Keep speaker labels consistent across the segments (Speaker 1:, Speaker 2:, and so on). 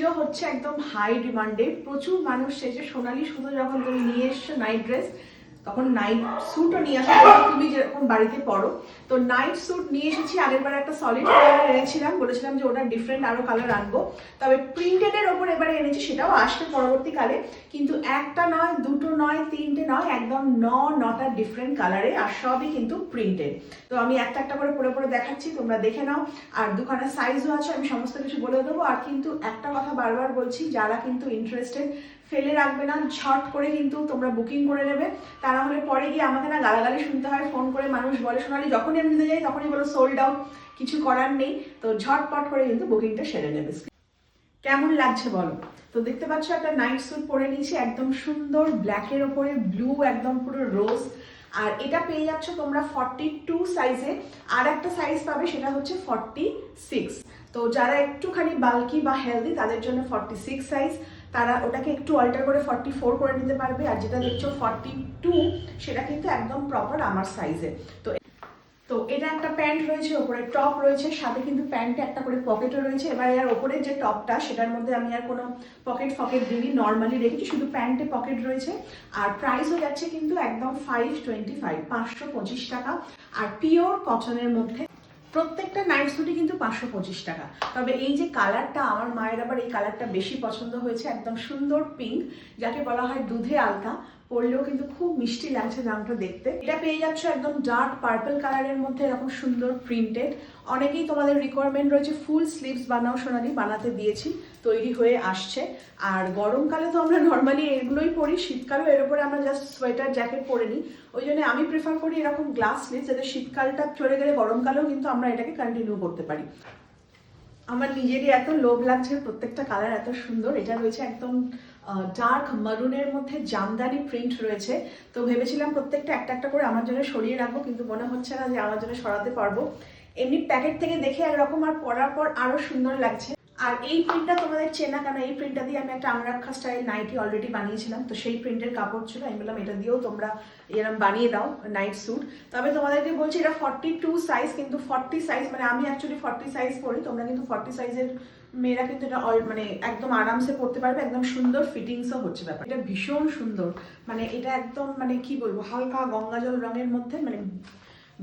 Speaker 1: ছিল হচ্ছে একদম হাই ডিমান্ডে প্রচুর মানুষ সেজে সোনালি সুতো যখন তুমি নিয়ে এসছো নাইট ড্রেস তখন নাইট স্যুটও নিয়ে আসা তুমি যেরকম বাড়িতে পরো তো নাইট স্যুট নিয়ে এসেছি আগের বার একটা সলিড কালার এনেছিলাম। বলেছিলাম যে ওটা ডিফারেন্ট আরও কালার আনব। তবে প্রিন্টেডের ওপর এবারে এনেছি, সেটাও আসবে পরবর্তীকালে। কিন্তু একটা নয়, দুটো নয়, তিনটে নয়, একদম ন, নটা ডিফারেন্ট কালারে আর সবই কিন্তু প্রিন্টেড তো আমি একটা একটা করে পরে পরে দেখাচ্ছি, তোমরা দেখে নাও। আর দুখানা সাইজও আছে, আমি সমস্ত কিছু বলে দেবো। আর কিন্তু একটা কথা বারবার বলছি, যারা কিন্তু ইন্টারেস্টেড ফেলে রাখবে না, ঝট করে কিন্তু তোমরা বুকিং করে নেবে। তা না হলে পরে গিয়ে আমাকে না গালাগালি শুনতে হয় ফোন করে মানুষ বলে। শোনালি যখনই আমি যাই, তখনই বলো সোল্ড আউট কিছু করার নেই। তো ঝটপট করে কিন্তু বুকিংটা সেরে নেবে। কেমন লাগছে বলো? তো দেখতে পাচ্ছ, একটা নাইট স্যুট পরে নিয়েছি, একদম সুন্দর ব্ল্যাকের ওপরে ব্লু একদম পুরো রোজ আর এটা পেয়ে যাচ্ছ তোমরা ফর্টি টু সাইজে আর একটা সাইজ পাবে, সেটা হচ্ছে ফর্টি সিক্স তো যারা একটুখানি বাল্কি বা হেলদি তাদের জন্য ফর্টি সিক্স সাইজ তারা ওটাকে একটু অল্টার করে ফর্টি ফোর করে নিতে পারবে। আর যেটা দেখছ ফর্টি টু সেটা কিন্তু একদম প্রপার আমার সাইজে তো তো এটা একটা প্যান্ট রয়েছে, ওপরে টপ রয়েছে, সাথে কিন্তু প্যান্টে একটা করে পকেটও রয়েছে। এবার এর ওপরে যে টপটা সেটার মধ্যে আমি আর কোনো পকেট ফকেট দিইনি নর্মালি রেখেছি, শুধু প্যান্টে পকেট রয়েছে। আর প্রাইসও যাচ্ছে কিন্তু একদম ফাইভ টোয়েন্টি ফাইভ পাঁচশো পঁচিশ টাকা। আর পিওর কটনের মধ্যে প্রত্যেকটা নাইট স্যুটই কিন্তু পাঁচশো পঁচিশ টাকা। তবে এই যে কালারটা আমার মায়ের আবার এই কালারটা বেশি পছন্দ হয়েছে, একদম সুন্দর পিঙ্ক যাকে বলা হয় দুধে আলতা। পরলেও কিন্তু খুব মিষ্টি লাগছে দামটা দেখতে। এটা পেয়ে যাচ্ছ একদম ডার্ক পার্পল কালারের মধ্যে এরকম সুন্দর প্রিন্টেড অনেকেই তোমাদের রিকোয়ারমেন্ট রয়েছে ফুল স্লিভস বানাও সোনালি, বানাতে দিয়েছি, তৈরি হয়ে আসছে। আর গরমকালে তো আমরা নর্মালি এগুলোই পরি, শীতকালেও এর উপরে আমরা জাস্ট সোয়েটার জ্যাকেট পরে নিই। ওই জন্য আমি প্রেফার করি এরকম গ্লাস স্লিভস যাতে শীতকালটা চলে গেলে গরমকালেও কিন্তু আমরা এটাকে কন্টিনিউ করতে পারি। আমার নিজেরই এত লোভ লাগছে, প্রত্যেকটা কালার এত সুন্দর। এটা রয়েছে একদম ডার্ক মারুনের মধ্যে জামদানি প্রিন্ট রয়েছে। তো ভেবেছিলাম প্রত্যেকটা একটা একটা করে আমার জন্য সরিয়ে রাখব, কিন্তু মনে হচ্ছে না যে আমার জন্য সরাতে পারব। এমনি প্যাকেট থেকে দেখে একরকম আর পরার পর আরও সুন্দর লাগছে। আর এই প্রিন্টটা তোমাদের চেনা কেন এই প্রিন্টটা দিয়ে আমি একটা আংরাক্ষা স্টাইল নাইটি অলরেডি বানিয়েছিলাম। তো সেই প্রিন্টের কাপড় ছিল, আমি বললাম এটা দিয়েও তোমরা এরকম বানিয়ে দাও নাইট স্যুট তবে তোমাদেরকে বলছি এটা ফর্টি টু সাইজ কিন্তু ফর্টি সাইজ মানে আমি অ্যাকচুয়ালি ফর্টি সাইজ পরি, তোমরা কিন্তু ফর্টি সাইজের মেয়েরা কিন্তু এটা মানে একদম আরামসে পড়তে পারবে, একদম সুন্দর ফিটিংসও হচ্ছে ব্যাপার এটা ভীষণ সুন্দর। মানে এটা একদম মানে কি বলব, হালকা গঙ্গা জল রঙের মধ্যে মানে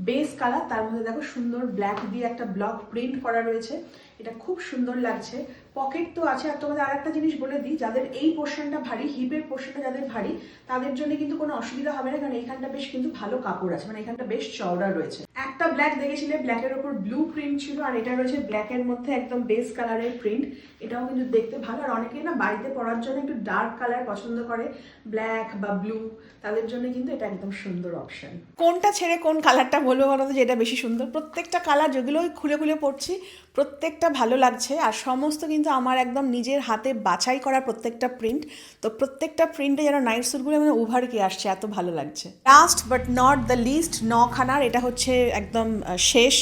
Speaker 1: বেস কালার তার মধ্যে দেখো সুন্দর ব্ল্যাক দিয়ে একটা ব্লক প্রিন্ট করা রয়েছে। এটা খুব সুন্দর লাগছে। পকেট তো আছে। আর তোমাদের আরেকটা জিনিস বলে দিই, যাদের এই পোর্শনটা ভারী হিপের পোর্শনটা যাদের ভারী, তাদের জন্য কিন্তু কোনো অসুবিধা হবে না, কারণ এইখানটা বেশ কিন্তু ভালো কাপড় আছে। মানে এখানটা বেশ চওড়া রয়েছে। একটা ব্ল্যাক দেখেছিলে ব্ল্যাকের ওপর ব্লু প্রিন্ট ছিল, আর এটা রয়েছে ব্ল্যাকের মধ্যে একদম বেস কালারের প্রিন্ট এটাও কিন্তু দেখতে ভালো, আর অনেকেই না বাড়িতে পরার জন্য একটু ডার্ক কালার পছন্দ করে ব্ল্যাক বা ব্লু তাদের জন্য কিন্তু এটা একদম সুন্দর অপশন কোনটা ছেড়ে কোন কালারটা বলব বলো তো যেটা বেশি সুন্দর? প্রত্যেকটা কালার যেগুলো খুলে খুলে পড়ছি, প্রত্যেকটা ভালো লাগছে, আর সমস্ত কিন্তু আমার একদম নিজের হাতে বাছাই করা প্রত্যেকটা প্রিন্ট তো প্রত্যেকটা প্রিন্টে যেন নাইট স্যুটগুলো মানে উভারকে আসছে, এত ভালো লাগছে। Last but not the least নখানার, এটা হচ্ছে একদম আহ, শেষ।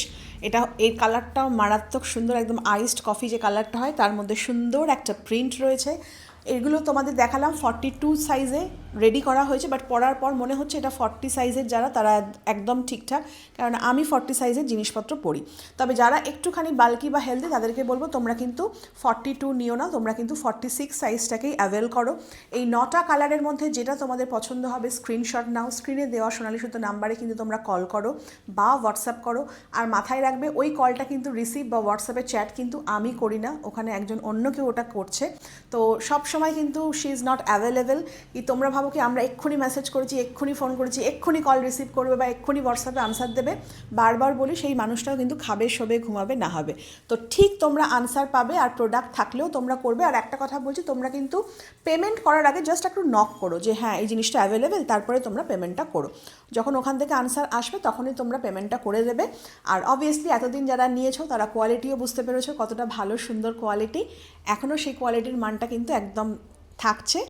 Speaker 1: এটা এর কালারটাও মারাত্মক সুন্দর একদম আইসড কফি যে কালারটা হয় তার মধ্যে সুন্দর একটা প্রিন্ট রয়েছে। এগুলো তোমাদের দেখালাম ফর্টি টু সাইজে রেডি করা হয়েছে বাট পরার পর মনে হচ্ছে এটা ফর্টি সাইজের যারা, তারা একদম ঠিকঠাক, কারণ আমি ফর্টি সাইজের জিনিসপত্র পরি তবে যারা একটুখানি বাল্কি বা হেলদি তাদেরকে বলব, তোমরা কিন্তু ফর্টি টু নিও না, তোমরা কিন্তু ফর্টি সিক্স সাইজটাকেই অ্যাভেল করো। এই নটা কালারের মধ্যে যেটা তোমাদের পছন্দ হবে স্ক্রিনশট নাও স্ক্রিনে দেওয়া সোনালি সুতো নাম্বারে কিন্তু তোমরা কল করো বা হোয়াটসঅ্যাপ করো। আর মাথায় রাখবে, ওই কলটা কিন্তু রিসিভ বা হোয়াটসঅ্যাপে চ্যাট কিন্তু আমি করি না, ওখানে একজন অন্য কেউ ওটা করছে। তো সব সময় কিন্তু শি ইজ নট অ্যাভেলেবেল কি তোমরা ভাবো কি আমরা এক্ষুনি মেসেজ করেছি, এক্ষুনি ফোন করেছি, এক্ষুনি কল রিসিভ করবে বা এক্ষুনি হোয়াটসঅ্যাপে আনসার দেবে। বারবার বলি, সেই মানুষটাও কিন্তু খাবে, শোবে, ঘুমাবে না হবে তো ঠিক তোমরা আনসার পাবে আর প্রোডাক্ট থাকলেও তোমরা করবে। আর একটা কথা বলছি, তোমরা কিন্তু পেমেন্ট করার আগে জাস্ট একটু নক করো যে হ্যাঁ এই জিনিসটা অ্যাভেলেবেল তারপরে তোমরা পেমেন্টটা করো। যখন ওখান থেকে আনসার আসবে, তখনই তোমরা পেমেন্টটা করে দেবে। আর অবভিয়াসলি এতদিন যারা নিয়েছো, তারা কোয়ালিটিও বুঝতে পেরেছ কতটা ভালো, সুন্দর কোয়ালিটি এখনও সেই কোয়ালিটির মানটা কিন্তু একদম থাকছে।